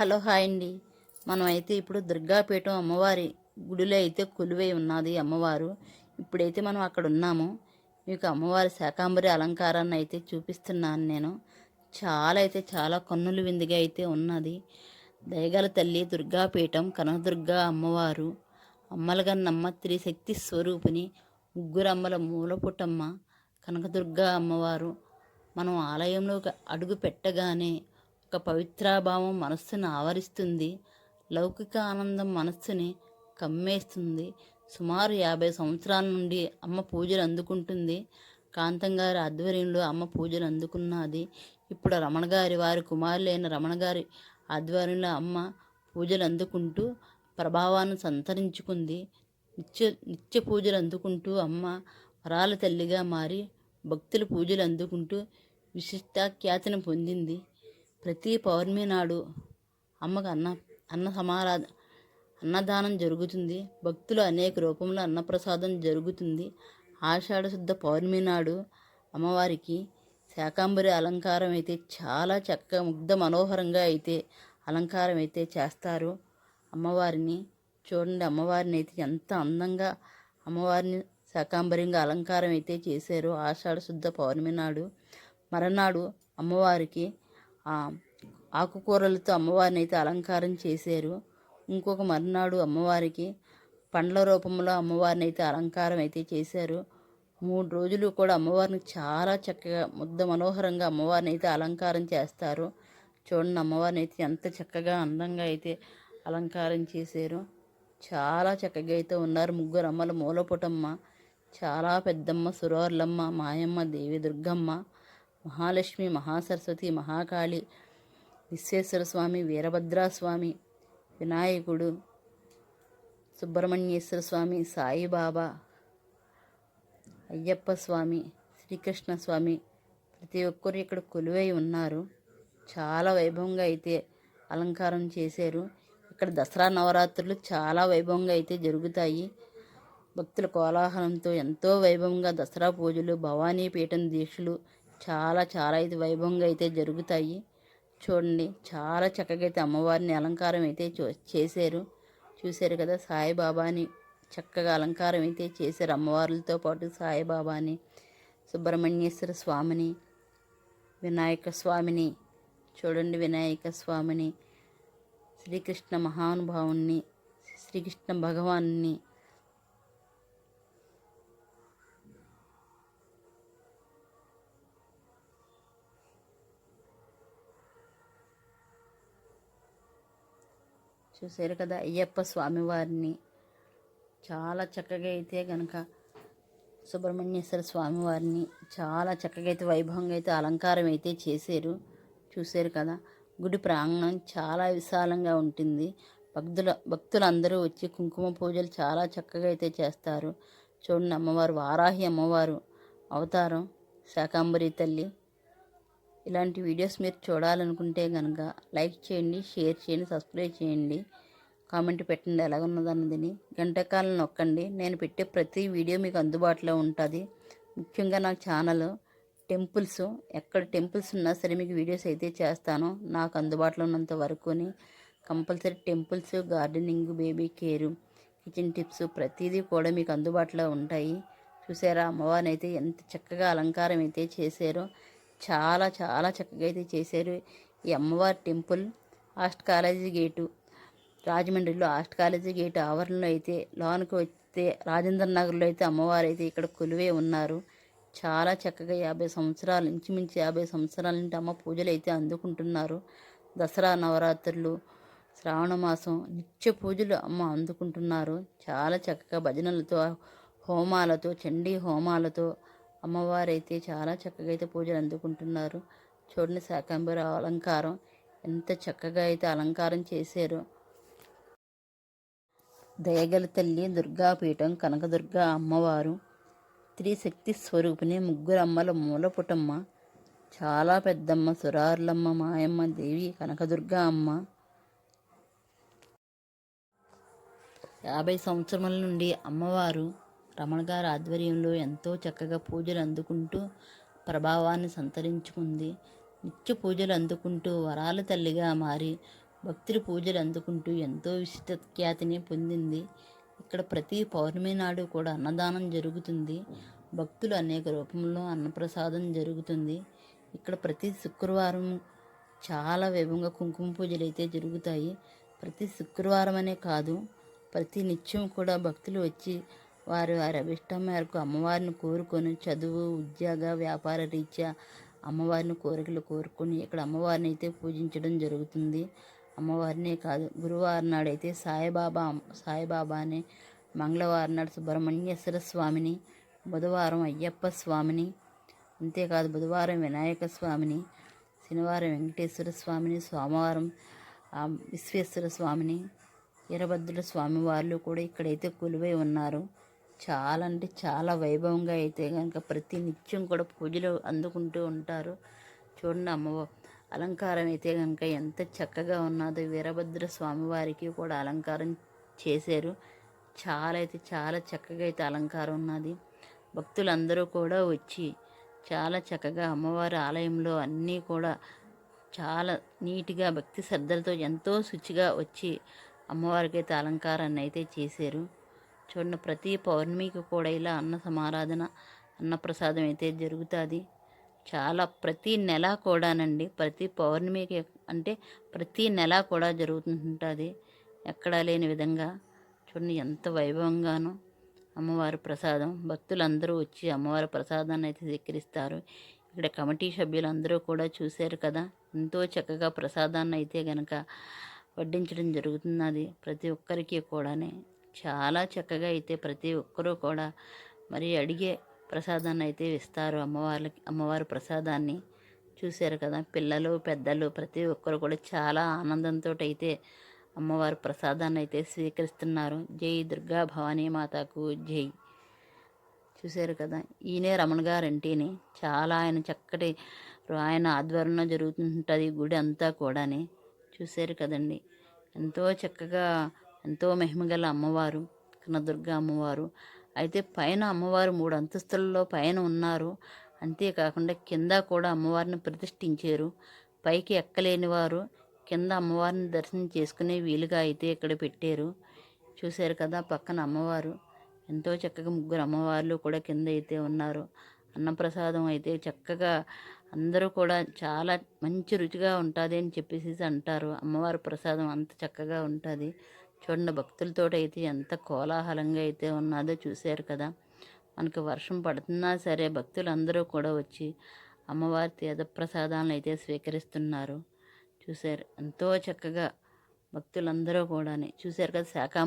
Hello hi అండి. మనం అయితే ఇప్పుడు దుర్గాపీఠం అమ్మవారి గుడిలో అయితే కొలువై ఉన్నది అమ్మవారు. ఇప్పుడైతే మనం అక్కడ ఉన్నాము. మీకు అమ్మవారి శాకాంబరి అలంకారాన్ని అయితే చూపిస్తున్నాను నేను. చాలా అయితే చాలా కన్నులు విందుగా అయితే ఉన్నది. దయగల తల్లి దుర్గాపీఠం కనకదుర్గ అమ్మవారు. అమ్మలగన్నమ్మ త్రిశక్తి స్వరూపిణి ముగ్గురమ్మల మూలపుటమ్మ కనకదుర్గా అమ్మవారు. మనం ఆలయంలోకి అడుగు పెట్టగానే ఒక పవిత్రాభావం మనస్సును ఆవరిస్తుంది. లౌకిక ఆనందం మనస్సుని కమ్మేస్తుంది. సుమారు యాభై సంవత్సరాల నుండి అమ్మ పూజలు అందుకుంటుంది. కాంతం గారి ఆధ్వర్యంలో అమ్మ పూజలు అందుకున్నది. ఇప్పుడు రమణ గారి వారి కుమారులైన రమణ గారి ఆధ్వర్యంలో అమ్మ పూజలు అందుకుంటూ ప్రభావాన్ని సంతరించుకుంది. నిత్య నిత్య పూజలు అందుకుంటూ అమ్మ వరాల తల్లిగా మారి భక్తుల పూజలు అందుకుంటూ విశిష్టాఖ్యాతిని పొందింది. ప్రతి పౌర్ణమి నాడు అమ్మకు అన్న అన్న సమారా అన్నదానం జరుగుతుంది. భక్తులు అనేక రూపంలో అన్నప్రసాదం జరుగుతుంది. ఆషాఢ శుద్ధ పౌర్ణమి నాడు అమ్మవారికి శాకాంబరి అలంకారం అయితే చాలా చక్కగా ముగ్ధ మనోహరంగా అయితే అలంకారం అయితే చేస్తారు. అమ్మవారిని చూడండి అమ్మవారిని అయితే ఎంత అందంగా అమ్మవారిని శాకాంబరంగా అలంకారం అయితే చేశారు ఆషాఢ శుద్ధ పౌర్ణమి నాడు. మరనాడు అమ్మవారికి ఆకుకూరలతో అమ్మవారిని అయితే అలంకారం చేశారు. ఇంకొక మర్నాడు అమ్మవారికి పండ్ల రూపంలో అమ్మవారిని అయితే అలంకారం అయితే చేశారు. మూడు రోజులు కూడా అమ్మవారిని చాలా చక్కగా ముద్ద మనోహరంగా అమ్మవారిని అయితే అలంకారం చేస్తారు. చూడండి అమ్మవారిని అయితే ఎంత చక్కగా అందంగా అయితే అలంకారం చేశారు. చాలా చక్కగా అయితే ఉన్నారు ముగ్గురు అమ్మలు. మూలపుటమ్మ చాలా పెద్దమ్మ సురోర్లమ్మ మాయమ్మ దేవి దుర్గమ్మ మహాలక్ష్మి మహాసరస్వతి మహాకాళి విశ్వేశ్వర స్వామి వీరభద్రస్వామి వినాయకుడు సుబ్రహ్మణ్యేశ్వర స్వామి సాయిబాబా అయ్యప్ప స్వామి శ్రీకృష్ణ స్వామి ప్రతి ఒక్కరు ఇక్కడ కొలువై ఉన్నారు. చాలా వైభవంగా అయితే అలంకారం చేశారు. ఇక్కడ దసరా నవరాత్రులు చాలా వైభవంగా అయితే జరుగుతాయి. భక్తుల కోలాహలంతో ఎంతో వైభవంగా దసరా పూజలు భవానీ పీఠం దీక్షలు చాలా చాలా అయితే వైభవంగా అయితే జరుగుతాయి. చూడండి చాలా చక్కగా అయితే అమ్మవారిని అలంకారం అయితే చూ- చేశారు. చూశారు కదా సాయిబాబాని చక్కగా అలంకారం అయితే చేశారు అమ్మవార్లతో పాటు సాయిబాబాని సుబ్రహ్మణ్యేశ్వర స్వామిని వినాయక స్వామిని చూడండి వినాయక స్వామిని శ్రీకృష్ణ మహానుభావుణ్ణి శ్రీకృష్ణ భగవాన్ని చూశారు కదా అయ్యప్ప స్వామివారిని. చాలా చక్కగా అయితే కనుక సుబ్రహ్మణ్యేశ్వర స్వామివారిని చాలా చక్కగా అయితే వైభవంగా అయితే అలంకారం అయితే చేశారు. చూశారు కదా గుడి ప్రాంగణం చాలా విశాలంగా ఉంటుంది. భక్తుల భక్తులందరూ వచ్చి కుంకుమ పూజలు చాలా చక్కగా అయితే చేస్తారు. చూడండి అమ్మవారు వారాహి అమ్మవారు అవతారం శాకాంబరి తల్లి ఇలాంటి వీడియోస్ మీరు చూడాలనుకుంటే కనుక లైక్ చేయండి షేర్ చేయండి సబ్స్క్రైబ్ చేయండి. కామెంట్ పెట్టండి ఎలాగున్నదన్నదని గంటకాలం నొక్కండి. నేను పెట్టే ప్రతి వీడియో మీకు అందుబాటులో ఉంటుంది. ముఖ్యంగా నా ఛానల్ టెంపుల్స్. ఎక్కడ టెంపుల్స్ ఉన్నా సరే మీకు వీడియోస్ అయితే చేస్తాను. నాకు అందుబాటులో ఉన్నంత వరకుని compulsory temples gardening baby care kitchen tips ప్రతిదీ కూడా మీకు అందుబాటులో ఉంటాయి. చూసారా? అమ్మవారిని అయితే ఎంత చక్కగా అలంకారం అయితే చేశారో. చాలా చాలా చక్కగా అయితే చేశారు. ఈ అమ్మవారి టెంపుల్ ఆస్ట్ కాలేజీ గేటు రాజమండ్రిలో ఆస్ట్ కాలేజీ గేటు ఆవరణలో అయితే లోనికి వస్తే రాజేంద్ర నగర్లో అయితే అమ్మవారు అయితే ఇక్కడ కొలువే ఉన్నారు. చాలా చక్కగా యాభై సంవత్సరాలు ఇంచుమించు యాభై సంవత్సరాల నుండి అమ్మ పూజలు అయితే అందుకుంటున్నారు. దసరా నవరాత్రులు శ్రావణ మాసం నిత్య పూజలు అమ్మ అందుకుంటున్నారు. చాలా చక్కగా భజనలతో హోమాలతో చండీ హోమాలతో అమ్మవారు అయితే చాలా చక్కగా అయితే పూజలు అందుకుంటున్నారు. చూడండి శాకంబరి అలంకారం ఎంత చక్కగా అయితే అలంకారం చేశారో. దయగల తల్లి దుర్గాపీఠం కనకదుర్గ అమ్మవారు త్రిశక్తి స్వరూపిణి ముగ్గురు అమ్మల మూలపుటమ్మ చాలా పెద్దమ్మ సురార్లమ్మ మాయమ్మ దేవి కనకదుర్గ అమ్మ. యాభై సంవత్సరముల నుండి అమ్మవారు రమణ గారి ఆధ్వర్యంలో ఎంతో చక్కగా పూజలు అందుకుంటూ ప్రభావాన్ని సంతరించుకుంది. నిత్య పూజలు అందుకుంటూ వరాల తల్లిగా మారి భక్తుల పూజలు అందుకుంటూ ఎంతో విశిష్ట ఖ్యాతిని పొందింది. ఇక్కడ ప్రతి పౌర్ణమి నాడు కూడా అన్నదానం జరుగుతుంది. భక్తులు అనేక రూపంలో అన్నప్రసాదం జరుగుతుంది. ఇక్కడ ప్రతి శుక్రవారం చాలా వేగంగా కుంకుమ పూజలు అయితే జరుగుతాయి. ప్రతి శుక్రవారం అనే కాదు ప్రతి నిత్యం కూడా భక్తులు వచ్చి వారి వారి మేరకు అమ్మవారిని కోరుకొని చదువు ఉద్యోగ వ్యాపార రీత్యా అమ్మవారిని కోరికలు కోరుకొని ఇక్కడ అమ్మవారిని అయితే పూజించడం జరుగుతుంది. అమ్మవారినే కాదు గురువారం నాడైతే సాయిబాబా సాయిబాబాని మంగళవారం నాడు సుబ్రహ్మణ్యేశ్వర స్వామిని బుధవారం అయ్యప్ప స్వామిని అంతేకాదు బుధవారం వినాయక స్వామిని శనివారం వెంకటేశ్వర స్వామిని సోమవారం విశ్వేశ్వర స్వామిని వీరభద్రుల స్వామివార్లు కూడా ఇక్కడైతే కొలువై ఉన్నారు. చాలా అంటే చాలా వైభవంగా అయితే కనుక ప్రతి నిత్యం కూడా పూజలు అందుకుంటూ ఉంటారు. చూడండి అమ్మ అలంకారం అయితే కనుక ఎంత చక్కగా ఉన్నదో వీరభద్ర స్వామివారికి కూడా అలంకారం చేశారు. చాలా అయితే చాలా చక్కగా అయితే అలంకారం ఉన్నది. భక్తులందరూ కూడా వచ్చి చాలా చక్కగా అమ్మవారి ఆలయంలో అన్నీ కూడా చాలా నీట్గా భక్తి శ్రద్ధలతో ఎంతో శుచిగా వచ్చి అమ్మవారికి అయితే అలంకారాన్ని అయితే చేశారు. చూడండి ప్రతి పౌర్ణమికి కూడా ఇలా అన్న సమారాధన అన్నప్రసాదం అయితే జరుగుతుంది. చాలా ప్రతి నెల కూడానండి ప్రతి పౌర్ణమికి అంటే ప్రతి నెల కూడా జరుగుతుంటుంది. ఎక్కడా లేని విధంగా చూడండి ఎంత వైభవంగానో అమ్మవారి ప్రసాదం భక్తులందరూ వచ్చి అమ్మవారి ప్రసాదాన్ని అయితే స్వీకరిస్తారు. ఇక్కడ కమిటీ సభ్యులందరూ కూడా చూశారు కదా ఎంతో చక్కగా ప్రసాదాన్ని అయితే గనక వడ్డించడం జరుగుతున్నది ప్రతి ఒక్కరికి కూడానే. చాలా చక్కగా అయితే ప్రతి ఒక్కరూ కూడా మరి అడిగే ప్రసాదాన్ని అయితే ఇస్తారు. అమ్మవార్లకి అమ్మవారి ప్రసాదాన్ని చూశారు కదా. పిల్లలు పెద్దలు ప్రతి ఒక్కరు కూడా చాలా ఆనందంతో అయితే అమ్మవారి ప్రసాదాన్ని అయితే స్వీకరిస్తున్నారు. జై దుర్గా భవానీ మాతకు జై. చూశారు కదా. ఈయనే రమణ గారంటేనే చాలా ఆయన చక్కటి ఆయన ఆధ్వర్యంలో జరుగుతుంటుంది గుడి అంతా కూడానే. చూశారు కదండి. ఎంతో చక్కగా ఎంతో మహిమగల అమ్మవారు కనదుర్గ అమ్మవారు. అయితే పైన అమ్మవారు మూడు అంతస్తులలో పైన ఉన్నారు. అంతేకాకుండా కింద కూడా అమ్మవారిని ప్రతిష్ఠించారు. పైకి ఎక్కలేని వారు కింద అమ్మవారిని దర్శనం చేసుకునే వీలుగా అయితే ఇక్కడ పెట్టారు. చూశారు కదా పక్కన అమ్మవారు. ఎంతో చక్కగా ముగ్గురు అమ్మవార్లు కూడా కింద అయితే ఉన్నారు. అన్నప్రసాదం అయితే చక్కగా అందరూ కూడా చాలా మంచి రుచిగా ఉంటుంది అని చెప్పేసి అంటారు. అమ్మవారి ప్రసాదం అంత చక్కగా ఉంటుంది. చూడండి భక్తులతో అయితే ఎంత కోలాహలంగా అయితే ఉన్నదో చూశారు కదా. మనకి వర్షం పడుతున్నా సరే భక్తులందరూ కూడా వచ్చి అమ్మవారి తీర్థప్రసాదాలను అయితే స్వీకరిస్తున్నారు. చూశారు ఎంతో చక్కగా భక్తులందరూ కూడా చూశారు కదా శాఖ